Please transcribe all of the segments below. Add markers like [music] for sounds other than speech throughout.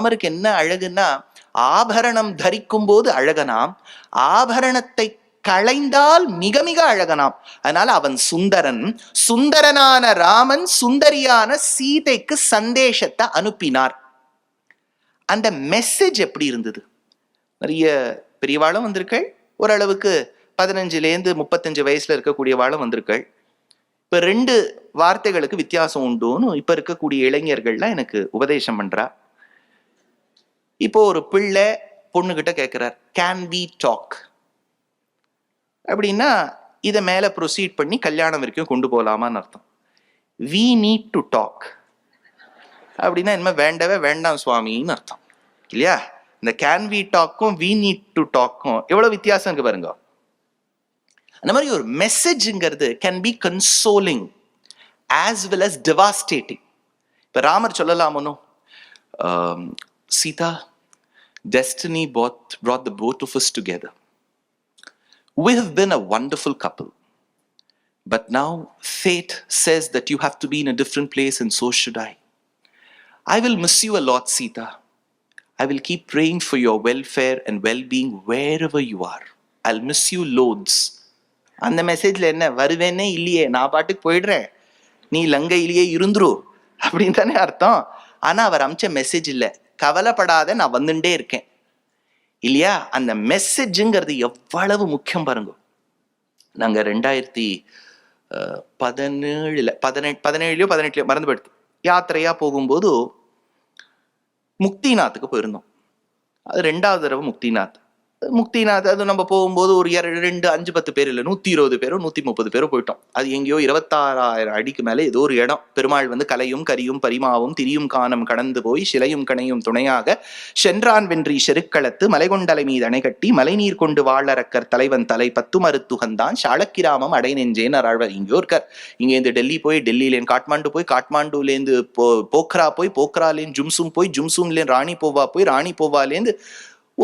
ராமருக்கு என்ன அழகுன்னா ஆபரணம் தரிக்கும் போது அழகனாம் ஆபரணத்தை களைந்தால் மிக மிக அழகனாம். அதனால அவன் சுந்தரன் சுந்தரனான ராமன் சுந்தரியான சீதைக்கு சந்தேஷத்தை அனுப்பினார். அந்த மெசேஜ் எப்படி இருந்தது? நிறைய பெரியவாளும் வந்திருக்கள். ஓரளவுக்கு பதினஞ்சுலேருந்து முப்பத்தஞ்சு வயசுல இருக்கக்கூடியவாளும் வந்திருக்கள். இப்ப ரெண்டு வார்த்தைகளுக்கு வித்தியாசம் உண்டுன்னு இப்ப இருக்கக்கூடிய இளைஞர்கள்லாம் எனக்கு உபதேசம் பண்றா. இப்போ ஒரு பிள்ளை பொண்ணுகிட்ட கேட்குறார் கேன் வி டாக் அப்படின்னா இதை மேலே ப்ரொசீட் பண்ணி கல்யாணம் வரைக்கும் கொண்டு போகலாமான்னு அர்த்தம். வி நீட் டு டாக் அப்படின்னா இனிமேல் வேண்டவே வேண்டாம் சுவாமின்னு அர்த்தம். இல்லையா? இந்த கேன் வி டாக்கும் வி நீட் டு டாக்கும் எவ்வளோ வித்தியாசம் இருக்கு பாருங்க. அந்த மாதிரி ஒரு மெசேஜ்ங்கிறது can be consoling as well as devastating இப்போ Ramar சொல்லலாமனோ Sita Destiny brought brought the both of us together. We have been a wonderful couple. But now fate says that you have to be in a different place, and so should I. I will miss you a lot, Sita. I will keep praying for your welfare and well being wherever you are. I'll miss you loads. அந்த மெசேஜ்ல என்ன வருவேனே இல்லையே நான் பாட்டுக்கு போயிடுறேன் நீ லங்கையிலேயே இருந்துரு அப்படின்னு தானே அர்த்தம் ஆனா அவர் அமிச்ச மெசேஜ் இல்ல கவலைப்படாத நான் வந்துட்டே இருக்கேன். இல்லையா? அந்த மெசேஜுங்கிறது எவ்வளவு முக்கியம் பாருங்க. நாங்க ரெண்டாயிரத்தி பதினேழுல பதினெட்டு பதினேழுலயோ பதினெட்டுலயோ மறந்து போயிடுது. யாத்திரையா போகும்போது முக்திநாத்துக்கு போயிருந்தோம். அது ரெண்டாவது தடவை முக்திநாத். முக்திநாத் அது நம்ம போகும்போது ஒரு ரெண்டு அஞ்சு பத்து பேர் இல்லை நூத்தி இருபது பேரோ நூத்தி முப்பது பேரோ போயிட்டோம். அது எங்கேயோ இருபத்தாறாயிரம் அடிக்கு மேலே ஏதோ ஒரு இடம். பெருமாள் வந்து கலையும் கரியும் பரிமாவும் திரியும் காணம் கடந்து போய் சிலையும் கணையும் துணையாக சென்றான் வென்றி செருக்களத்து மலைகொண்டலை மீது அணை கட்டி மலைநீர் கொண்டு வாழறக்கர் தலைவன் தலை பத்து மருத்துகந்தான் சாளக்கிராமம் அடை நெஞ்சேன் அராழ்வர் இங்கேயோ இருக்கார் இங்கேருந்து டெல்லி போய் டெல்லியிலேருந்து காட்மாண்டு போய் காட்மாண்டுலேருந்து போ போக்ரா போய் போக்ராலேருந்து ஜும்சும் போய் ஜும்சும்லேருந்து ராணி போவா போய் ராணி போவாலேருந்து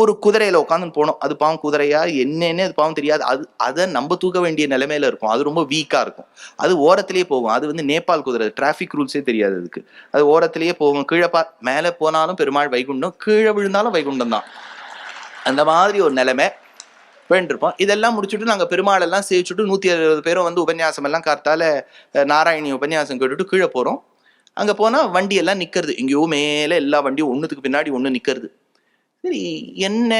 ஒரு குதிரையில உட்காந்து போனோம். அது பாவம் குதிரையா? என்னன்னு அது பாவம் தெரியாது. அது அதை நம்ம தூக்க வேண்டிய நிலைமையில இருக்கும். அது ரொம்ப வீக்கா இருக்கும். அது ஓரத்திலேயே போகும். அது வந்து நேபாள் குதிரை. டிராஃபிக் ரூல்ஸே தெரியாது அதுக்கு. அது ஓரத்திலேயே போகும். கீழே பா மேலே போனாலும் பெருமாள் வைகுண்டம் கீழே விழுந்தாலும் வைகுண்டம் தான். அந்த மாதிரி ஒரு நிலைமை வேண்டிருப்போம் இதெல்லாம் முடிச்சுட்டு நாங்கள் பெருமாள் எல்லாம் சேவிச்சுட்டு நூற்றி அறுபது பேரும் வந்து உபன்யாசம் எல்லாம் காத்தால நாராயணி உபன்யாசம் கேட்டுட்டு கீழே போகிறோம் அங்கே போனால் வண்டி எல்லாம் நிற்கிறது எங்கேயோ மேலே எல்லா வண்டியும் ஒன்றுத்துக்கு பின்னாடி ஒன்று நிற்கிறது சரி என்ன?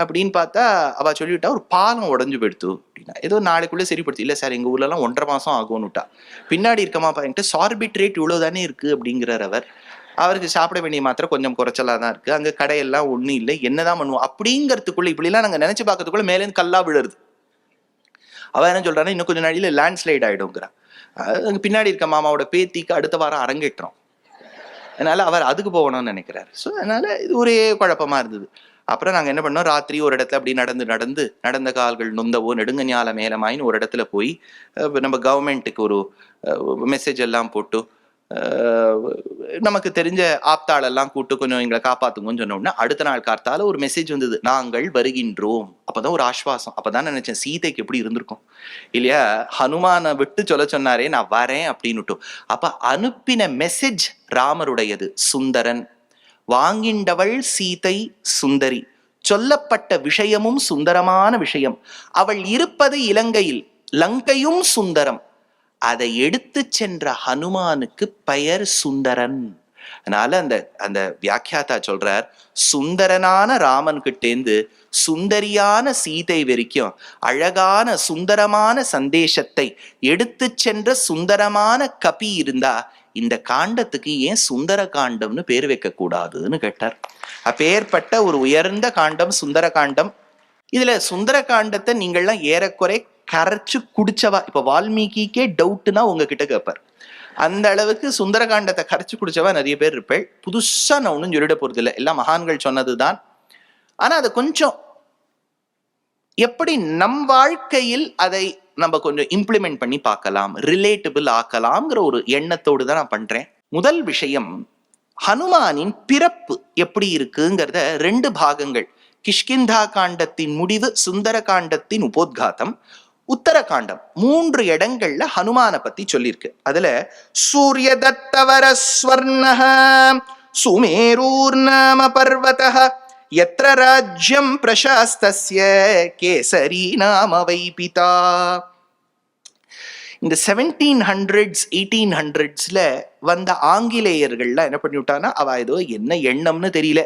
அப்படின்னு பார்த்தா அவ சொல்லிவிட்டா ஒரு பாலம் உடஞ்சு போயிடுத்து அப்படின்னா. ஏதோ நாளைக்குள்ளே சரிப்படுத்து. இல்லை சார் எங்கள் ஊர்லலாம் ஒன்றரை மாதம் ஆகும்னுட்டா. பின்னாடி இருக்கமா பாருங்கிட்ட சார்பிட் ரேட் இவ்வளோ தானே இருக்குது அப்படிங்கிறார் அவர். அவருக்கு சாப்பிட வேண்டிய மாத்திரை கொஞ்சம் குறைச்சலாக தான் இருக்குது அங்கே கடையெல்லாம் ஒன்றும் இல்லை. என்னதான் பண்ணுவோம்? அப்படிங்கிறதுக்குள்ள இப்படிலாம் நாங்கள் நினச்சி பார்க்கறதுக்குள்ள மேலேருந்து கல்லா விழுறது. அவள் என்ன சொல்கிறான்னா இன்னும் கொஞ்சம் நாளையில் லேண்ட்ஸ்லைட் ஆயிடுங்கிறா பின்னாடி இருக்க மாமாவோட பேத்திக்கு அடுத்த வாரம் அரங்கேற்றோம். அதனால அவர் அதுக்கு போகணும்னு நினைக்கிறாரு. ஸோ அதனால இது ஒரே குழப்பமா இருந்தது. அப்புறம் நாங்கள் என்ன பண்ணோம்? ராத்திரி ஒரு இடத்துல அப்படி நடந்து நடந்து நடந்த கால்கள் நொந்தவோ நெடுங்க ஞால மேலமாயின்னு ஒரு இடத்துல போய் நம்ம கவர்மெண்ட்டுக்கு ஒரு மெசேஜ் எல்லாம் போட்டு நமக்கு தெரிஞ்ச ஆப்தாளெல்லாம் கூட்டு கொஞ்சம் எங்களை காப்பாத்துங்கன்னு சொன்ன உடனே அடுத்த நாள் கார்த்தால ஒரு மெசேஜ் வந்தது. நாங்கள் வருகின்றோம். அப்பதான் ஒரு ஆஸ்வாசம். அப்பதான் நினைச்சேன் சீதைக்கு எப்படி இருந்திருக்கும்? இல்லையா? ஹனுமானை விட்டு சொல்ல சொன்னாரே நான் வரேன் அப்படின்னுட்டும். அப்ப அனுப்பின மெசேஜ் ராமருடையது சுந்தரன் வாங்கிண்டவள் சீதை சுந்தரி. சொல்லப்பட்ட விஷயமும் சுந்தரமான விஷயம். அவள் இருப்பது இலங்கையில் லங்கையும் சுந்தரம். அதை எடுத்து சென்ற ஹனுமானுக்கு பெயர் சுந்தரன். அதனால அந்த அந்த வியாக்கியாத்தா சொல்றார் சுந்தரனான ராமன் கிட்டேந்து சுந்தரியான சீதை வரைக்கும் அழகான சுந்தரமான சந்தேசத்தை எடுத்து சென்ற சுந்தரமான கபி இருந்தா இந்த காண்டத்துக்கு ஏன் சுந்தர காண்டம்னு பேர் வைக்க கூடாதுன்னு கேட்டார். அப்பேற்பட்ட ஒரு உயர்ந்த காண்டம் சுந்தர காண்டம். இதுல சுந்தர காண்டத்தை நீங்கள்லாம் ஏறக்குறை கரைச்சு குடிச்சவா? இப்ப வால்மீகிக்கே டவுட்னா உங்ககிட்ட கேட்பார் அந்த அளவுக்கு சுந்தரகாண்டத்தை கரைச்சு குடிச்சவா நிறைய பேர் இருப்பேள். புதுசா நான் ஒன்றும் சொல்லிட போறது இல்லை எல்லாம் மகான்கள் சொன்னதுதான். ஆனா அது கொஞ்சம் எப்படி நம் வாழ்க்கையில் அதை நம்ம கொஞ்சம் இம்ப்ளிமெண்ட் பண்ணி பார்க்கலாம் ரிலேட்டபிள் ஆக்கலாம்ங்கிற ஒரு எண்ணத்தோடு தான் நான் பண்றேன். முதல் விஷயம் ஹனுமானின் பிறப்பு எப்படி இருக்குங்கிறத ரெண்டு பாகங்கள். கிஷ்கிந்தா காண்டத்தின் முடிவு சுந்தர காண்டத்தின் உபோத்காதம். உத்தரகாண்டம் மூன்று இடங்கள்ல ஹனுமான பத்தி சொல்லியிருக்கு. அதுல சூரிய தத்தவர ஸ்வர்ணக சுமேரூர் நாம பர்வத எத்திர ராஜ்யம் பிரசாஸ்தஸ்ய கேசரி நாம வைபிதா இந்த செவன்டீன் ஹண்ட்ரட்ஸ் எயிட்டீன் ஹண்ட்ரட்ஸில் வந்த ஆங்கிலேயர்கள்லாம் என்ன பண்ணிவிட்டான்னா அவள் ஏதோ என்ன எண்ணம்னு தெரியல.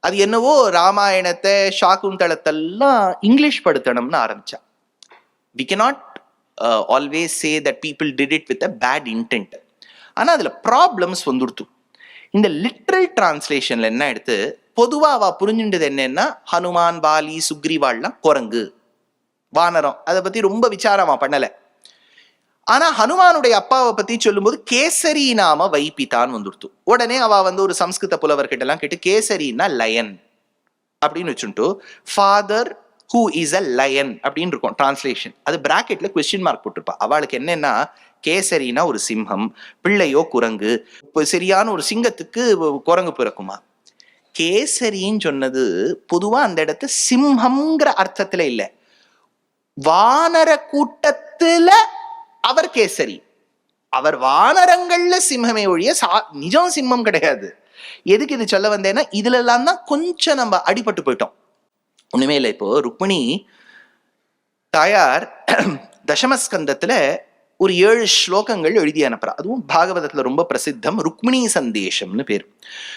அது என்னவோ ராமாயணத்தை ஷாக்குந்தளத்தெல்லாம் இங்கிலீஷ் படுத்தணும்னு ஆரம்பிச்சா. We cannot always say that people did it with a bad intent ஆனால் அதில் ப்ராப்ளம்ஸ் வந்துடுத்து இந்த லிட்ரல் டிரான்ஸ்லேஷனில் என்ன எடுத்து பொதுவாக அவள் புரிஞ்சுட்டது என்னன்னா ஹனுமான் பாலி சுக்ரீவாள்லாம் குரங்கு வானரம். அதை பற்றி ரொம்ப விசாரமா பண்ணலை. ஆனா ஹனுமானுடைய அப்பாவை பத்தி சொல்லும்போது கேசரி நாம வைப்பித்தான் வந்துடுத்து உடனே அவ வந்து ஒரு சம்ஸ்கிருத புலவர்கிட்ட எல்லாம் கேட்டு கேசரின்னா லயன் அப்படின்னு வச்சுட்டு father who is a lion அப்படின்னு இருக்கும் டிரான்ஸ்லேஷன் அது பிராக்கெட்ல கொஸ்டின் மார்க் போட்டிருப்பா. அவளுக்கு என்னன்னா கேசரினா ஒரு சிம்ஹம் பிள்ளையோ குரங்கு இப்போ சரியான ஒரு சிங்கத்துக்கு குரங்கு பிறக்குமா? கேசரின்னு சொன்னது பொதுவா அந்த இடத்த சிம்ஹம்ங்கிற அர்த்தத்துல இல்ல. வானர கூட்டத்துல அவர் கேசரி. அவர் வானரங்கள்ல சிம்மமே ஒழிய சா நிஜம் சிம்மம் கிடையாது. எதுக்கு இது சொல்ல வந்தேன்னா இதுல எல்லாம் தான் கொஞ்சம் நம்ம அடிபட்டு போயிட்டோம். ஒண்ணுமே இல்லை இப்போ ருக்மிணி தாயார் [clears throat] தசமஸ்கந்தத்துல ஒரு ஏழு ஸ்லோகங்கள் எழுதி அனுப்புகிறார் அதுவும் பாகவதத்தில் ரொம்ப பிரசித்தம். ருக்மிணி சந்தேஷம்னு பேர்.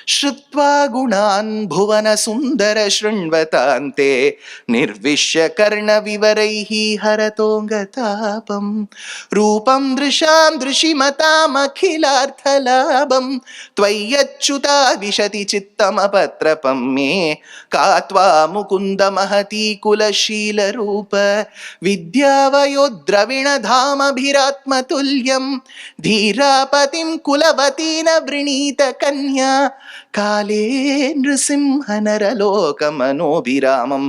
ஸ்ருத்வா குணான் புவன சுந்தர ஸ்ருண்வதாந்தே. நிர்விஷ்ய கர்ண விவரைஹி ஹரதோங்க தாபம். ரூபம் திருஷாம் திருஷிமதாம் அகிலார்த்த லாபம் துவையச்சுதா விஷதி சித்தமபத்ரபம் மே. காத்வா முகுந்த மகதி குலசீல ரூப வித்யாவயோ திரவிண தாமபிரா ध्यात्मतुल्यं धीरापतिं कुलवती न वृणीतकन्या काले नृसिंहनरलोकमनोभिरामं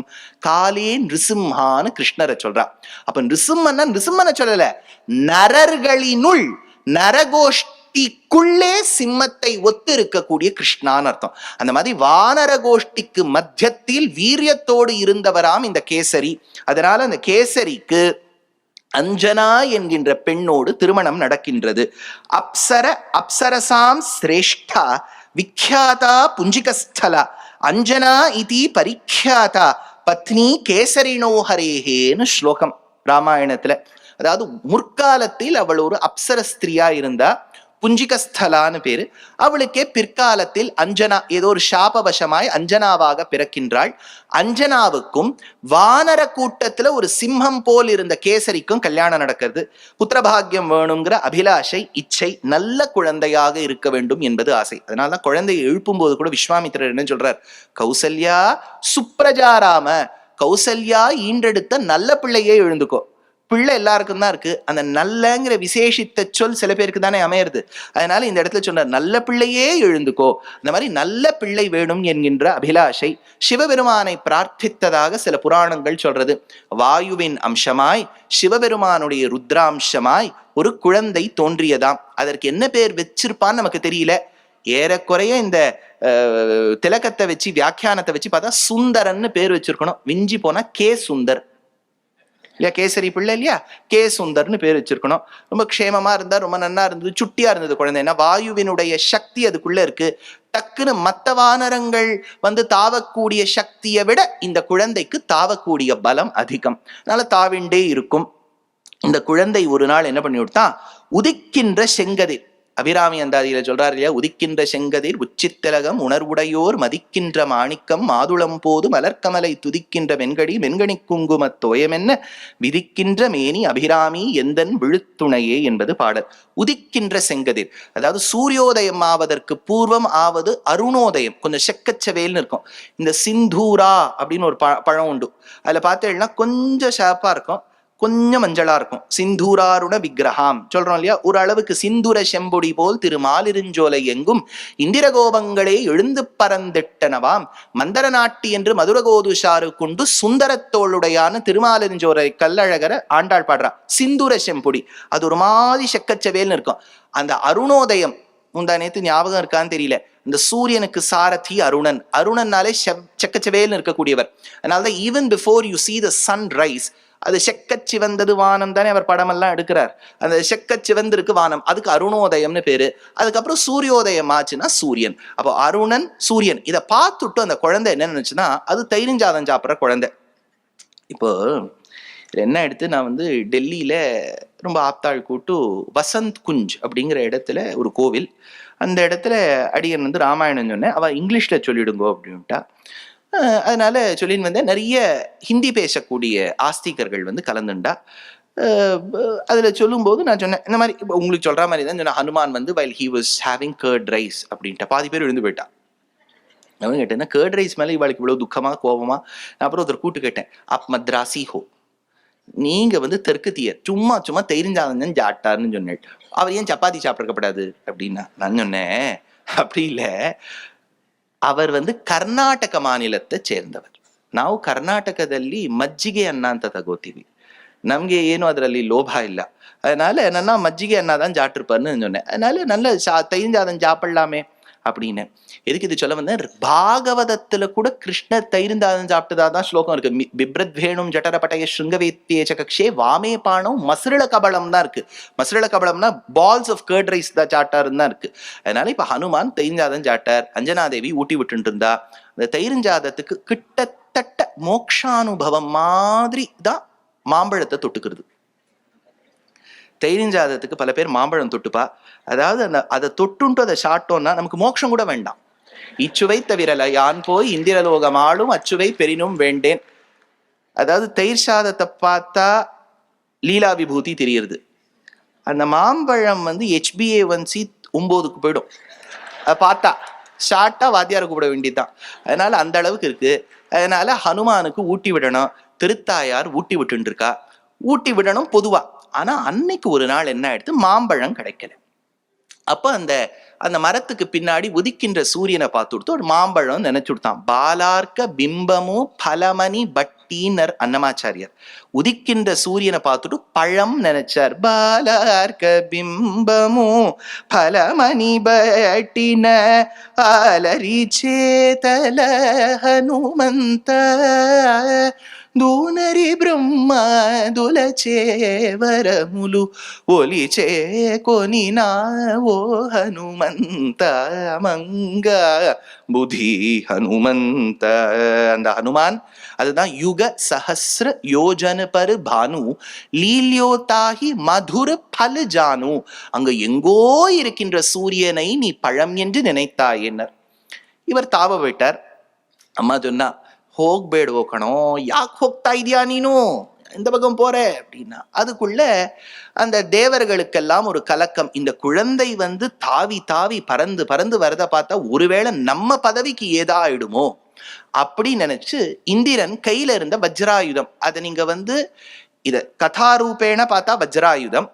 காலே நிருசிம்ஹான்னு கிருஷ்ணரை சொல்றா. அப்ப நிருசிம்மன்னா நிருசிம்மனை சொல்லல. நரர்களினுள் நரகோஷ்டிக்குள்ளே சிம்மத்தை ஒத்து இருக்கக்கூடிய கிருஷ்ணான்னு அர்த்தம். அந்த மாதிரி வானர கோஷ்டிக்கு மத்தியத்தில் வீரியத்தோடு இருந்தவராம் இந்த கேசரி. அதனால அந்த கேசரிக்கு அஞ்சனா என்கின்ற பெண்ணோடு திருமணம் நடக்கின்றது. அப்சர அப்சரசாம் சிரேஷ்டா விக்யாதா புஞ்சிகஸ்தலா அஞ்சனா இதி பரிக்யாதா பத்னி கேசரினோஹரேகேன்னு ஸ்லோகம் ராமாயணத்துல. அதாவது முற்காலத்தில் அவள் ஒரு அப்சர ஸ்திரியா இருந்தா புஞ்சிகஸ்தலான்னு பேரு. அவளுக்கே பிற்காலத்தில் அஞ்சனா ஏதோ ஒரு சாபவசமாய் அஞ்சனாவாக பிறக்கின்றாள். அஞ்சனாவுக்கும் வானர கூட்டத்துல ஒரு சிம்மம் போல் இருந்த கேசரிக்கும் கல்யாணம் நடக்கிறது. புத்திரபாகியம் வேணுங்கிற அபிலாஷை இச்சை நல்ல குழந்தையாக இருக்க வேண்டும் என்பது ஆசை. அதனாலதான் குழந்தையை எழுப்பும் போது கூட விஸ்வாமித்திரர் என்ன சொல்றார்? கௌசல்யா சுப்ரஜாராம கௌசல்யா ஈன்றெடுத்த நல்ல பிள்ளையே எழுந்துக்கோ. பிள்ளை எல்லாருக்கும் தான் இருக்கு. அந்த நல்லங்கிற விசேஷித்த சொல் சில பேருக்கு தானே அமையிறது. அதனால இந்த இடத்துல சொன்னார் நல்ல பிள்ளையே எழுந்துக்கோ. இந்த மாதிரி நல்ல பிள்ளை வேணும் என்கின்ற அபிலாஷை சிவபெருமானை பிரார்த்தித்ததாக சில புராணங்கள் சொல்றது. வாயுவின் அம்சமாய் சிவபெருமானுடைய ருத்ராம்சமாய் ஒரு குழந்தை தோன்றியதாம். அதற்கு என்ன பேர் வச்சிருப்பான்னு நமக்கு தெரியல. ஏறக்குறைய இந்த திலக்கத்தை வச்சு வியாக்கியானத்தை வச்சு பார்த்தா சுந்தரன்னு பேர் வச்சிருக்கணும். விஞ்சி போனா கே சுந்தர். இல்லையா? கேசரி பிள்ளை இல்லையா? கே சுந்தர்னு பேர் வச்சிருக்கணும். ரொம்ப க்ஷேமமா இருந்தா ரொம்ப நல்லா இருந்தது சுட்டியா இருந்தது குழந்தை. ஏன்னா வாயுவினுடைய சக்தி அதுக்குள்ள இருக்கு. டக்குன்னு மற்ற வானரங்கள் வந்து தாவக்கூடிய சக்தியை விட இந்த குழந்தைக்கு தாவக்கூடிய பலம் அதிகம். அதனால தாவிண்டே இருக்கும். இந்த குழந்தை ஒரு நாள் என்ன பண்ணி விட்டான் உதிக்கின்ற செங்கதிர். அபிராமி அந்தாதியில சொல்றாரு இல்லையா? உதிக்கின்ற செங்கதிர் உச்சித்திலகம் உணர்வுடையோர் மதிக்கின்ற மாணிக்கம் மாதுளம் போது மலர்க்கமலை துதிக்கின்ற வெண்கடி வெண்கணி குங்குமத் தோயமென்ன? விதிக்கின்ற மேனி அபிராமி எந்தன் விழுத்துணையே என்பது பாடல். உதிக்கின்ற செங்கதிர். அதாவது சூரியோதயம் ஆவதற்கு பூர்வம் ஆவது அருணோதயம். கொஞ்சம் செக்கச்சவேல்னு இருக்கும். இந்த சிந்தூரா அப்படின்னு ஒரு ப பழம் உண்டு. அதுல பார்த்தேன்னா கொஞ்சம் ஷார்ப்பா இருக்கும். கொஞ்சம் மஞ்சளா இருக்கும். சிந்தூராருண விக்கிரகாம் சொல்றோம் இல்லையா? ஒரு அளவுக்கு சிந்துர செம்பொடி போல் திரு மாலிருஞ்சோலை எங்கும் இந்திர கோபங்களே எழுந்து பறந்திட்டனவாம். மந்தர நாட்டி என்று மதுரகோதுஷாரு கொண்டு சுந்தரத்தோளுடையான திருமாலிருஞ்சோலை கல்லழகர ஆண்டாள் பாடுறா. சிந்துர செம்பொடி. அது ஒரு மாதிரி செக்கச்சவேல்னு இருக்கும். அந்த அருணோதயம் முந்தா நேத்து ஞாபகம் இருக்கான்னு தெரியல. இந்த சூரியனுக்கு சாரதி அருணன். அருணன்னாலே செவ் செக்கச்சவேல்னு இருக்கக்கூடியவர். அதனாலதான் even before you see the sun rise அது செக்க சிவந்தது வானம் தானே அவர் படமெல்லாம் எடுக்கிறார். அந்த செக்க சிவந்திருக்கு வானம். அதுக்கு அருணோதயம்னு பேரு. அதுக்கப்புறம் சூரியோதயம் ஆச்சுன்னா சூரியன். அப்போ அருணன் சூரியன். இதை பார்த்துட்டு அந்த குழந்தை என்ன நினைச்சுன்னா அது தைரிஞ்சாதம் சாப்பிட்ற குழந்தை. இப்போ என்ன எடுத்து நான் வந்து டெல்லியில ரொம்ப ஆப்தாள் கூட்டு வசந்த் குஞ்ச் அப்படிங்கிற இடத்துல ஒரு கோவில். அந்த இடத்துல அடியன் வந்து ராமாயணம் சொன்னேன். அவ இங்கிலீஷ்ல சொல்லிடுங்கோ அப்படின்ட்டா அதனால சொல்லின்னு வந்தேன் நிறைய ஹிந்தி பேசக்கூடிய ஆஸ்திகர்கள் வந்து கலந்துண்டா. அதில் சொல்லும்போது நான் சொன்னேன் இந்த மாதிரி இப்போ உங்களுக்கு சொல்கிற மாதிரி தான் சொன்னேன் ஹனுமான் வந்து while he was having curd rice அப்படின்ட்டு பாதி பேர் எழுந்து போயிட்டான் அவன் கேட்டேன் கேர்ட் ரைஸ் மேலே இவளுக்கு இவ்வளோ துக்கமாக கோபமாக நான் அப்புறம் ஒருத்தர் கூட்டு கேட்டேன் அப் மத்ராசி ஹோ. நீங்கள் வந்து தெற்கு தீயர் சும்மா சும்மா தெரிஞ்சாதான் ஜாட்டார்னு சொன்னேன். அவர் ஏன் சப்பாத்தி சாப்பிட்றக்கப்படாது அப்படின்னா நான் சொன்னேன் அப்படி இல்லை. அவர் வந்து கர்நாடக மாநிலத்தை சேர்ந்தவர். ನಾವು ಕರ್ನಾಟಕದಲ್ಲಿ ಮಜ್ಜಿಗೆ ಅನ್ನ ಅಂತ ತಗೋತೀವಿ. ನಮ್ಗೆ ಏನು ಅದರಲ್ಲಿ ಲೋಭ ಇಲ್ಲ. அதனால என்னன்னா மஜ்ஜிகை அண்ணா தான் சாட்டிருப்பாருன்னு சொன்னேன் அதனால நல்ல தயிஞ்சாதம் சாப்பிடலாமே அப்படின்னு. எதுக்கு இது சொல்ல வந்தேன்? பாகவதத்துல கூட கிருஷ்ணர் தைருந்தாதம் சாப்பிட்டதா தான் ஸ்லோகம் இருக்கு. பிப்ரத் வேணும் ஜட்டர பட்டய ஸ்ருங்கவேத்தியேச்ச கக்ஷே வாமே பானம் மசுரள கபலம் தான் இருக்கு. மசுரள கபலம்னா பால்ஸ் ஆஃப் கர்ட் ரைஸ் தான் சாட்டாருன்னு தான் இருக்கு. அதனால இப்ப ஹனுமான் தயிர்ஞ்சாதம் சாட்டார் அஞ்சனாதேவி ஊட்டி விட்டுட்டு இருந்தா அந்த தயிர்ஞ்சாதத்துக்கு கிட்டத்தட்ட மோக்ஷானுபவம் மாதிரி தான் மாம்பழத்தை தொட்டுக்கிறது. தயிரிஞ்சாதத்துக்கு பல பேர் மாம்பழம் தொட்டுப்பா. அதாவது அந்த அதை தொட்டுன்ட்டு அதை சாப்பிட்டோம்னா நமக்கு மோட்சம் கூட வேண்டாம். இச்சுவை தவிரல யான் போய் இந்திரலோகம் ஆளும் அச்சுவை பெரினும் வேண்டேன். அதாவது தயிர் சாதத்தை பார்த்தா லீலா விபூதி தெரியுது அந்த மாம்பழம் வந்து ஹெச்பிஏ ஒன் சி ஒம்போதுக்கு போயிடும். அதை பார்த்தா ஷார்ட்டா வாத்தியாரை கூப்பிட வேண்டியதுதான். அதனால அந்த அளவுக்கு இருக்கு. அதனால ஹனுமானுக்கு ஊட்டி விடணும். திருத்தாயார் ஊட்டி விட்டுருக்கா ஊட்டி விடணும் பொதுவா. ஆனா அன்னைக்கு ஒரு நாள் என்ன ஆயிடுத்து மாம்பழம் கிடைக்கல. அப்ப அந்த அந்த மரத்துக்கு பின்னாடி உதிக்கின்ற சூரியனை பார்த்து கொடுத்து ஒரு மாம்பழம் நினைச்சு கொடுத்தான். பாலார்க்க பிம்பமோ பலமணி பட்டீனர் அன்னமாச்சாரியர். உதிக்கின்ற சூரியனை பார்த்துட்டு பழம் நினைச்சார். பாலார்க்க பிம்பமோ பலமணி பட்டின ஆலரி சேதல ஹனுமந்த దూనరి బ్రహ్మ దులచేవరములు ఒలిచే కొని నా ఓ హనుమంత మంగ புதி ஹனுமந்த அந்த ஹனுமான் அதுதான் யுக சஹசிர யோஜன பரு பானு லீல்யோதாகி மதுர பல ஜானு. அங்க எங்கோ இருக்கின்ற சூரியனை நீ பழம் என்று நினைத்தாய் என்னர். இவர் தாவ விட்டார் அம்மா ಹೋಗ್ಬೇಡ್ವೋ ಕಣೋ ಯಾಕೆ ಹೋಗ್ತಾ ಇದೀಯಾ ನೀನು இந்த பக்கம் போற அப்படின்னா அதுக்குள்ள அந்த தேவர்களுக்கெல்லாம் ஒரு கலக்கம் இந்த குழந்தை வந்து தாவி தாவி பறந்து பறந்து வரத பார்த்தா ஒருவேளை நம்ம பதவிக்கு ஏதா ஆயிடுமோ அப்படி நினைச்சு இந்திரன் கையில இருந்த வஜ்ராயுதம் அதை நீங்க வந்து இத கதாரூபேண பார்த்தா வஜ்ராயுதம்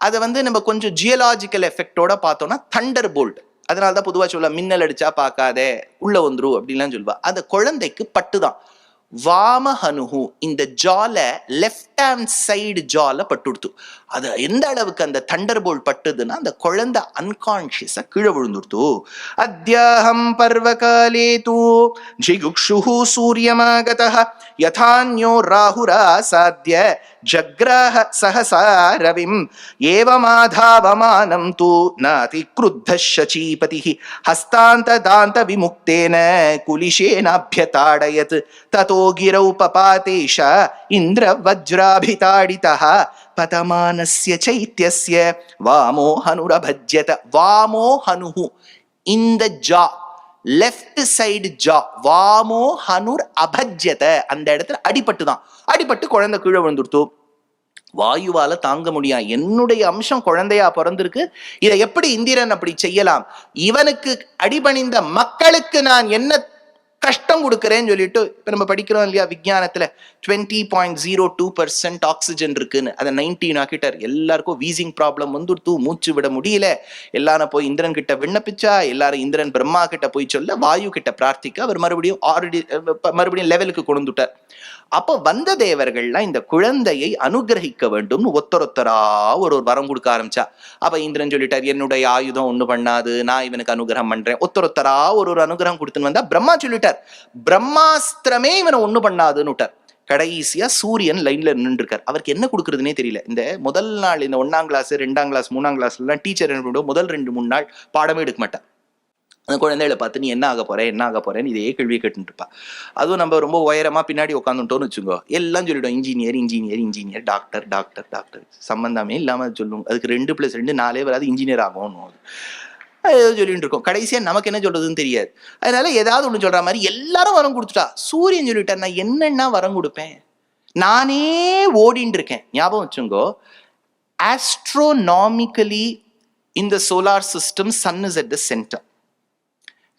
அதை வந்து நம்ம கொஞ்சம் ஜியலாஜிக்கல் எஃபெக்டோட பார்த்தோம்னா தண்டர் போல்ட் அதனால தான் பொதுவாக சொல்லுவா மின்னல் அடிச்சா பார்க்காதே உள்ள வந்துரும் அப்படின்லாம் சொல்லுவா. அந்த குழந்தைக்கு பட்டு தான் வாமஹனுகு இந்த ஜால லெஃப்ட் ஹேண்ட் சைடு ஜால பட்டுடுத்து. அது எந்த அளவுக்கு அந்த தண்டர் போல் பட்டுதுன்னா அந்த குழந்தை அன்கான்ஷியஸா கீழே விழுந்துடுத்து. அத்தியாஹம் பர்வகாலே தூ ஜிகுக்ஷுஹு சூரியமாகதா யதான்யோ ராகுரா சாத்திய ஜக்ராஹ சகசாரவிம் ஏவமாதாவமானம் தூ நாதி கிருத்த சச்சீபதி ஹஸ்தாந்த தாந்த விமுக்தேன குலிஷேனாபியதாடயத் ததோ கிரௌ பபாதேஷ இந்திர வஜ்ராபிதாடிதா பதமானஸ்ய சைத்தியஸ்ய வாமோ ஹனுரபஜ்யத வாமோ ஹனுஹு இந்த ஜா லெஃப்ட் சைடு ஜா. வாமோ ஹனுர் அபஜ்யத. அந்த இடத்துல அடிபட்டு தான் அடிபட்டு குழந்தை கீழே விழுந்துடுத்து. வாயுவால தாங்க முடியும் என்னுடைய அம்சம் குழந்தையா பிறந்திருக்கு. இதை எப்படி இந்திரன் அப்படி செய்யலாம்? இவனுக்கு அடிபணிந்த மக்களுக்கு நான் என்ன கஷ்டம் கொடுக்குறேன்னு சொல்லிட்டு இப்போ நம்ம படிக்கிறோம் இல்லையா விஞ்ஞானத்தில்? Twenty point zero two percent oxygen இருக்குன்னு. அதை நைன்டீன் ஆக்கிட்டார். எல்லாருக்கும் வீசிங் ப்ராப்ளம் வந்துடுத்து. மூச்சு விட முடியல. எல்லாரும் போய் இந்திரன் கிட்ட விண்ணப்பிச்சா எல்லாரும் இந்திரன் பிரம்மா கிட்ட போய் சொல்ல வாயு கிட்ட பிரார்த்திக்க அவர் மறுபடியும் ஆல்ரெடி மறுபடியும் லெவலுக்கு கொண்டுட்டார் அப்போ வந்த தேவர்கள்லாம் இந்த குழந்தையை அனுகிரகிக்க வேண்டும்னு ஒத்தரொத்தரா ஒரு ஒரு வரம் கொடுக்க ஆரம்பிச்சா. அப்போ இந்திரன் சொல்லிட்டார் என்னுடைய ஆயுதம் ஒன்று பண்ணாது. நான் இவனுக்கு அனுகிரகம் பண்றேன். ஒத்தரொத்தரா ஒரு ஒரு அனுகிரகம் கொடுத்துன்னு வந்தா பிரம்மா சொல்லிட்டார். பிரம்மாஸ்திரமே இவனை ஒண்ணு பண்ணாதுன்னு கடைசியா சூரியன் லைன்ல நின்று இருக்கார் அவருக்கு என்ன கொடுக்கறதுனே தெரியல. இந்த முதல் நாள் இந்த ஒன்னாம் கிளாஸ் ரெண்டாம் கிளாஸ் மூணாம் கிளாஸ்ல எல்லாம் டீச்சர் என்ன பண்ணுவோம் முதல் ரெண்டு மூணு நாள் பாடமே எடுக்க மாட்டா அந்த குழந்தைகளை பார்த்து நீ என்ன ஆக போற? என்ன ஆக போறேன்னு இதே கேள்வியை கேட்டுருப்பா இருப்பா அதுவும் நம்ம ரொம்ப உயரமா பின்னாடி உட்காந்துட்டோம்னு வச்சுக்கோ. எல்லாம் சொல்லிடும் engineer engineer engineer doctor doctor doctor சம்பந்தமே இல்லாம சொல்லுவோம் அதுக்கு ரெண்டு பிளஸ் ரெண்டு நாலே வராது இன்ஜினியர் ஆகும்னு. ஏதோ சொல்லிட்டு இருக்கோம். கடைசியாக நமக்கு என்ன சொல்றதுன்னு தெரியாது. அதனால ஏதாவது ஒன்று சொல்ற மாதிரி எல்லாரும் வரம் கொடுத்துட்டா சூரியன் சொல்லிட்டார் நான் என்னென்ன வரம் கொடுப்பேன்? நானே ஓடின்னு இருக்கேன். ஞாபகம் வச்சுங்கோ. Astronomically in the solar system sun is at the centre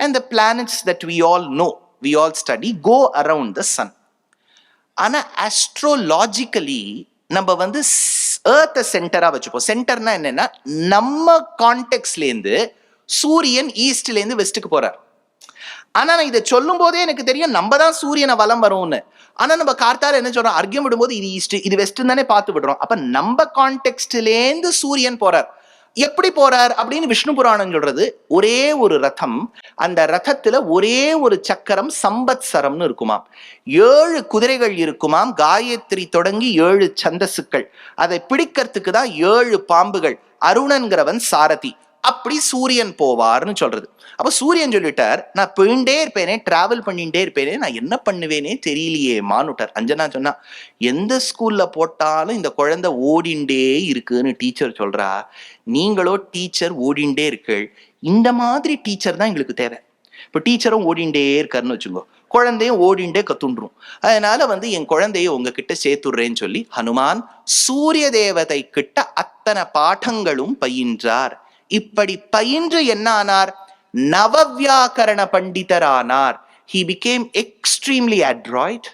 and the planets that we all know we all study go around the sun ஆனால் ஆஸ்ட்ரோலாஜிக்கலி நம்ம வந்து ஏர்த்தை சென்டராக வச்சுப்போம். சென்டர்னா என்னன்னா நம்ம கான்டெக்ட்லேருந்து சூரியன் ஈஸ்ட்லேருந்து வெஸ்ட்டுக்கு போகிறார் ஆனா நான் இதை சொல்லும் போதே எனக்கு தெரியும் நம்ம தான் சூரியனை வலம் வரும்னு. ஆனா நம்ம கார்த்தால என்ன சொல்றோம்? அர்க்கியம் விடும்போது இது ஈஸ்ட் இது வெஸ்ட்டுன்னு தானே பார்த்து விடுறோம். அப்போ நம்ம கான்டெக்ட்லேருந்து சூரியன் போகிறார் எப்படி போறார் அப்படின்னு விஷ்ணு புராணம் சொல்றது ஒரே ஒரு ரதம் அந்த ரதத்துல ஒரே ஒரு சக்கரம் சம்பத்சரம்னு இருக்குமாம். ஏழு குதிரைகள் இருக்குமாம் காயத்ரி தொடங்கி ஏழு சந்தசுக்கள். அதை பிடிக்கிறதுக்கு தான் ஏழு பாம்புகள் அருணன்கிறவன் சாரதி. அப்படி சூரியன் போவார்னு சொல்றது. அப்ப சூரியன் சொல்லிட்டார் நான் போயிட்டே இருப்பேனே டிராவல் பண்ணிட்டே இருப்பேனே நான் என்ன பண்ணுவேனே தெரியலையே மானுட்டார் அஞ்சனா சொன்னா எந்த ஸ்கூல்ல போட்டாலும் இந்த குழந்தை ஓடிண்டே இருக்குன்னு டீச்சர் சொல்றா. நீங்களோ டீச்சர் ஓடிண்டே இருக்கள். இந்த மாதிரி டீச்சர் தான் எங்களுக்கு தேவை. இப்போ டீச்சரும் ஓடிண்டே இருக்காருன்னு வச்சுக்கோ குழந்தையும் ஓடிண்டே கத்துண்டுரும். அதனால வந்து என் குழந்தைய உங்ககிட்ட சேர்த்துடுறேன்னு சொல்லி ஹனுமான் சூரிய தேவதை கிட்ட அத்தனை பாடங்களும் பயின்றார். இப்படி பயின்று என்ன ஆனார் நவவியாக்கரண பண்டிதரானார். He became extremely adroit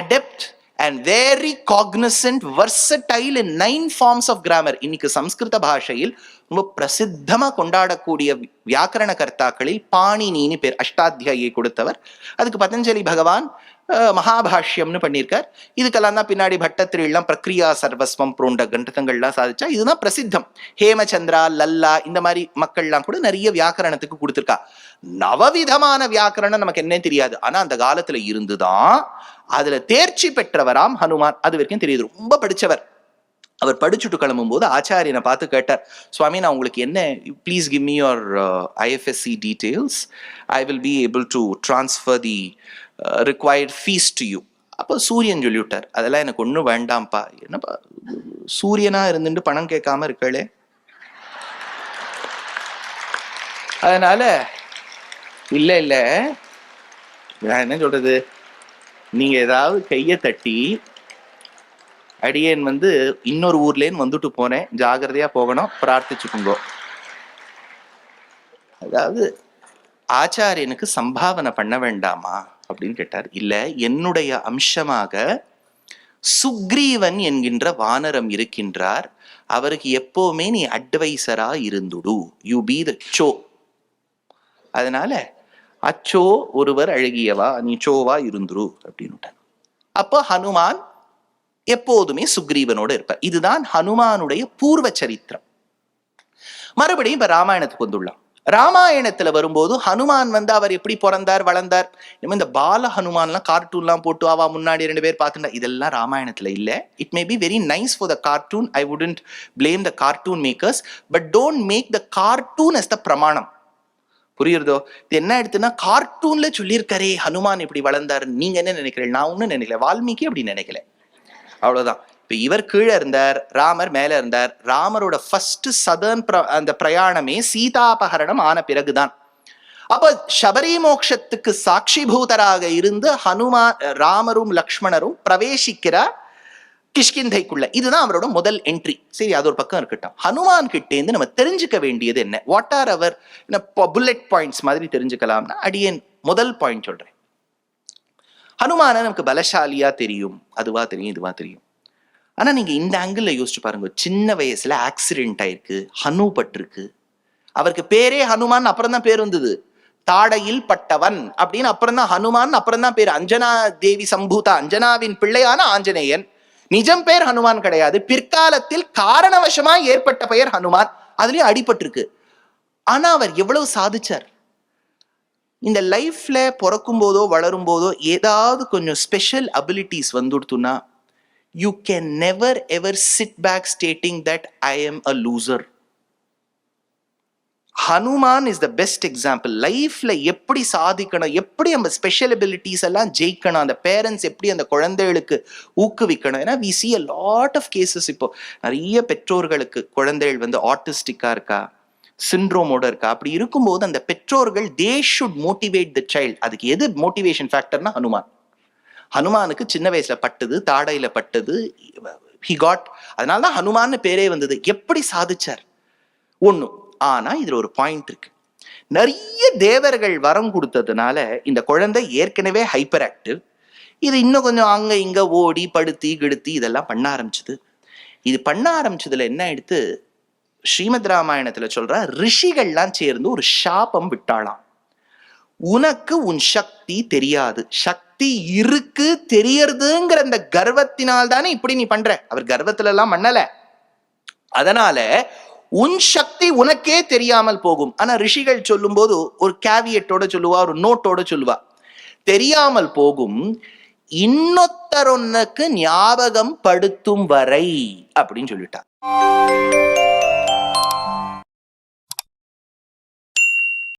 adept and very cognizant versatile in nine forms of grammar இன்னைக்கு சம்ஸ்கிருத பாஷையில் ரொம்ப பிரசித்தமாக கொண்டாடக்கூடிய வியாக்கரண கர்த்தாக்களில் பாணினின்னு பேர் அஷ்டாத்தியாயை கொடுத்தவர். அதுக்கு பதஞ்சலி பகவான் மகாபாஷ்யம்னு பண்ணியிருக்கார் இதுக்கெல்லாம் தான் பின்னாடி பட்டத்திரிலாம் பிரக்ரியா சர்வஸ்வம் போன்ற கிரந்தங்கள்லாம் சாதிச்சா இதுதான் பிரசித்தம். ஹேமச்சந்திரா லல்லா இந்த மாதிரி மக்கள்லாம் கூட நிறைய வியாக்கரணத்துக்கு கொடுத்துருக்கா. நவவிதமான வியாக்கரணம் நமக்கு என்ன தெரியாது. ஆனா அந்த காலத்துல இருந்துதான் அதுல தேர்ச்சி பெற்றவராம் ஹனுமான். அது வரைக்கும் தெரியுது. ரொம்ப படிச்சவர். அவர் படிச்சுட்டு கிளம்பும் போது ஆச்சாரியனை பார்த்து கேட்டார் சுவாமி நான் உங்களுக்கு என்ன please give me your IFSC details I will be able to transfer the required fees to you அப்போ சூரியன் சொல்லிவிட்டார் அதெல்லாம் எனக்கு ஒன்றும் வேண்டாம்ப்பா. என்னப்பா சூரியனாக இருந்துட்டு பணம் கேட்காம இருக்களே? அதனால இல்லை இல்லை. நான் என்ன சொல்றது? நீங்கள் ஏதாவது கையை தட்டி அடியேன் வந்து இன்னொரு ஊர்லேன்னு வந்துட்டு போனேன் ஜாகிரதையாக போகணும். பிரார்த்திச்சுக்குங்க. அதாவது ஆச்சாரியனுக்கு சம்பாவனை பண்ண வேண்டாமா? அப்படின்னு கேட்டார். இல்ல என்னுடைய அம்சமாக சுக்ரீவன் என்கின்ற வானரம் இருக்கின்றார். அவருக்கு எப்பவுமே நீ அட்வைசரா இருந்துடு. யூ பி த சோ அதனால அச்சோ ஒருவர் அழகியவா நீ சோவா இருந்துரு அப்படின்னு அப்போ ஹனுமான் எப்போதுமே சுக்ரீவனோட இருப்பார். இதுதான் ஹனுமானுடைய பூர்வ சரித்திரம். மறுபடியும் இப்ப ராமாயணத்துக்கு வந்துள்ளான் ராமாயணத்துல வரும்போது ஹனுமான் வந்து அவர் எப்படி பிறந்தார் வளர்ந்தார்? இந்த பால ஹனுமான்லாம் கார்ட்டூன்லாம் போட்டு அவா முன்னாடி ரெண்டு பேர் பார்த்துட்டா இதெல்லாம் ராமாயணத்துல இல்ல. It may be very nice for the cartoon I wouldn't blame the cartoon makers but don't make the cartoon as the பிரமாணம் புரியுறதோ? இது என்ன எடுத்துன்னா கார்ட்டூன்ல சொல்லியிருக்காரே ஹனுமான் இப்படி வளர்ந்தாரு நீங்க என்ன நினைக்கிறீங்க? நான் ஒன்றும் நினைக்கல. வால்மீகி அப்படி நினைக்கல. அவ்வளவுதான். இப்ப இவர் கீழே இருந்தார் ராமர் மேல இருந்தார். ராமரோட ஃபர்ஸ்ட் சதர்ன் அந்த பிரயாணமே சீதாபகரணம் ஆன பிறகுதான். அப்ப சபரி மோக்ஷத்துக்கு சாட்சிபூதராக இருந்து ஹனுமா ராமரும் லக்ஷ்மணரும் பிரவேசிக்கிறார் கிஷ்கிந்தைக்குள்ள. இதுதான் அவரோட முதல் என்ட்ரி சரி அது ஒரு பக்கம் இருக்கட்டும். ஹனுமான் கிட்டேந்து நம்ம தெரிஞ்சுக்க வேண்டியது என்ன? What are our bullet points மாதிரி தெரிஞ்சுக்கலாம்னா அடியேன் முதல் பாயிண்ட் சொல்றேன். ஹனுமான நமக்கு பலசாலியா தெரியும். அதுவா தெரியும் இதுவா தெரியும். ஆனால் நீங்கள் இந்த ஆங்கிளில் யோசிச்சு பாருங்க. சின்ன வயசில் ஆக்சிடென்ட் ஆயிருக்கு ஹனு பட்டிருக்கு. அவருக்கு பேரே ஹனுமான் அப்புறம் தான் பேர் வந்தது. தாடையில் பட்டவன் அப்படின்னு அப்புறம் தான் ஹனுமான் அப்புறம் தான் பேர். அஞ்சனா தேவி சம்பூதா அஞ்சனாவின் பிள்ளையான ஆஞ்சநேயன். நிஜம் பேர் ஹனுமான் கிடையாது. பிற்காலத்தில் காரணவசமா ஏற்பட்ட பெயர் ஹனுமான். அதுலயும் அடிபட்டிருக்கு. ஆனா அவர் எவ்வளவு சாதிச்சார்? இந்த லைஃப்ல பிறக்கும் போதோ வளரும் போதோ ஏதாவது கொஞ்சம் ஸ்பெஷல் அபிலிட்டிஸ் வந்துடுத்துன்னா you can never ever sit back stating that I am a loser Hanuman is the best example லைஃப்ல எப்படி சாதிக்கணும் எப்படி நம்ம ஸ்பெஷல் எபிலிட்டிஸ் எல்லாம் ஜெயிக்கணும் அந்த பேரண்ட்ஸ் எப்படி அந்த குழந்தைகளுக்கு ஊக்குவிக்கணும். ஏன்னா we see a lot of cases இப்போ. நிறைய பெற்றோர்களுக்கு குழந்தைகள் வந்து ஆர்டிஸ்டிக்காக இருக்கா சிண்ட்ரோமோட இருக்கா அப்படி இருக்கும்போது அந்த பெற்றோர்கள் they should motivate the child அதுக்கு எது மோட்டிவேஷன் ஃபேக்டர்னா ஹனுமான் ஹனுமானுக்கு சின்ன வயசுல பட்டது தாடையில பட்டது ஹி காட் அதனால தான் ஹனுமான்னு பேரே வந்தது. எப்படி சாதிச்சார்? ஒண்ணு ஆனா இதுல ஒரு பாயிண்ட் இருக்கு. நிறைய தேவர்கள் வரம் கொடுத்ததுனால இந்த குழந்தை ஏற்கனவே ஹைப்பர் ஆக்டிவ் இது இன்னும் கொஞ்சம் அங்க இங்க ஓடி படுத்தி கிடுத்தி இதெல்லாம் பண்ண ஆரம்பிச்சது. இது பண்ண ஆரம்பிச்சதுல என்ன எடுத்து ஸ்ரீமத் ராமாயணத்துல சொல்ற ரிஷிகள்லாம் சேர்ந்து ஒரு சாபம் விட்டாளாம். உனக்கு உன் சக்தி தெரியாது. சக்தி இருக்கு தெரியறதுங்கிற அந்த கர்வத்தினால் தானே இப்படி நீ பண்ற. அவர் கர்வத்துல எல்லாம் பண்ணல. அதனால உன் சக்தி உனக்கே தெரியாமல் போகும். ஆனா ரிஷிகள் சொல்லும் போது ஒரு கேவியட்டோட சொல்லுவா ஒரு நோட்டோட சொல்லுவா. தெரியாமல் போகும். இன்னொத்தரொன்னுக்கு ஞாபகம் படுத்தும் வரை அப்படின்னு சொல்லிட்டா.